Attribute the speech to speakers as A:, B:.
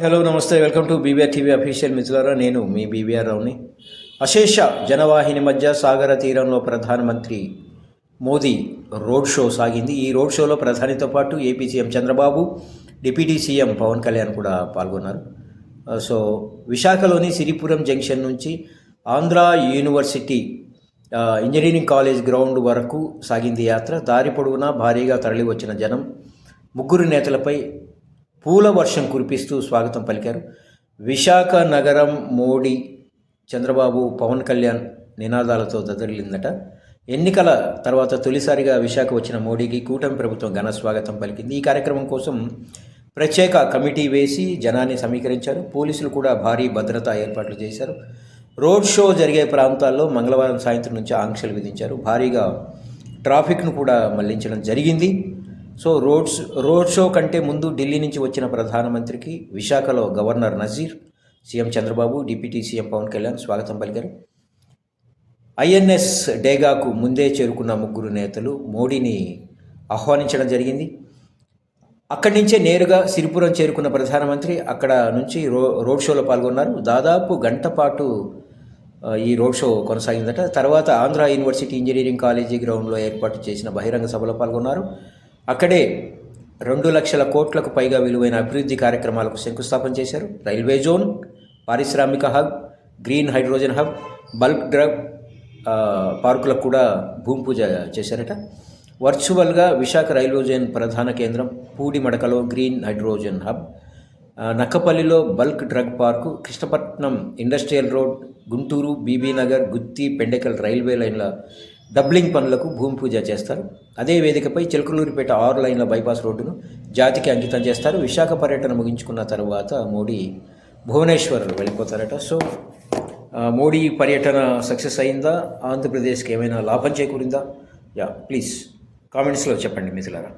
A: Hello నమస్తే welcome to BBR TV official మిత్రులారా నేను మీ బీబీఆర్ రావుని. అశేష జనవాహిని మధ్య సాగర తీరంలో ప్రధానమంత్రి మోదీ రోడ్ షో సాగింది. ఈ రోడ్ షోలో ప్రధానితో పాటు AP CM Chandrababu deputy CM Pawan Kalyan కూడా పాల్గొన్నారు. సో విశాఖలోని సిరిపురం జంక్షన్ నుంచి Andhra university engineering college ground వరకు సాగింది యాత్ర. దారి పొడవునా భారీగా తరలి వచ్చిన జనం ముగ్గురు నేతలపై పూల వర్షం కురిపిస్తూ స్వాగతం పలికారు. విశాఖ నగరం మోడీ చంద్రబాబు పవన్ కళ్యాణ్ నినాదాలతో దదరిల్లిందట ఎన్నికల తర్వాత తొలిసారిగా విశాఖ వచ్చిన మోడీకి కూటమి ప్రభుత్వం ఘన స్వాగతం పలికింది. ఈ కార్యక్రమం కోసం ప్రత్యేక కమిటీ వేసి జనాన్ని సమీకరించారు. పోలీసులు కూడా భారీ భద్రతా ఏర్పాట్లు చేశారు. రోడ్ షో జరిగే ప్రాంతాల్లో మంగళవారం సాయంత్రం నుంచి ఆంక్షలు విధించారు. భారీగా ట్రాఫిక్ను కూడా మళ్ళించడం జరిగింది. సో రోడ్స్ రోడ్ షో కంటే ముందు ఢిల్లీ నుంచి వచ్చిన ప్రధానమంత్రికి విశాఖలో governor Nazeer CM Chandrababu deputy CM Pawan Kalyan స్వాగతం పలికారు. ఐఎన్ఎస్ డేగాకు ముందే చేరుకున్న ముగ్గురు నేతలు మోడీని ఆహ్వానించడం జరిగింది. అక్కడి నుంచే నేరుగా సిరిపురం చేరుకున్న ప్రధానమంత్రి అక్కడ నుంచి రో రోడ్ షోలో పాల్గొన్నారు. దాదాపు గంట పాటు ఈ రోడ్ షో కొనసాగిందట. తర్వాత ఆంధ్ర యూనివర్సిటీ ఇంజనీరింగ్ కాలేజీ గ్రౌండ్లో ఏర్పాటు చేసిన బహిరంగ సభలో పాల్గొన్నారు. అక్కడే రెండు లక్షల కోట్లకు పైగా విలువైన అభివృద్ధి కార్యక్రమాలకు శంకుస్థాపన చేశారు. రైల్వే జోన్ పారిశ్రామిక hub green hydrogen hub bulk drug పార్కులకు కూడా భూమి పూజ చేశారట. వర్చువల్గా విశాఖ రైల్వే జోన్ ప్రధాన కేంద్రం పూడిమడకలో green hydrogen hub నక్కపల్లిలో bulk drug park Krishnapatnam industrial road Guntur Bibinagar Gutti Pendekal railway లైన్ల డబ్లింగ్ పనులకు భూమి పూజ చేస్తారు. అదే వేదికపై చిలకలూరిపేట ఆరు లైన్ల బైపాస్ రోడ్డును జాతికి అంకితం చేస్తారు. విశాఖ పర్యటన ముగించుకున్న తర్వాత మోడీ భువనేశ్వర్ వెళ్ళిపోతారట. సో మోడీ పర్యటన సక్సెస్ అయిందా? ఆంధ్రప్రదేశ్కి ఏమైనా లాభం చేకూరిందా? యా ప్లీజ్ కామెంట్స్లో చెప్పండి మిథులారా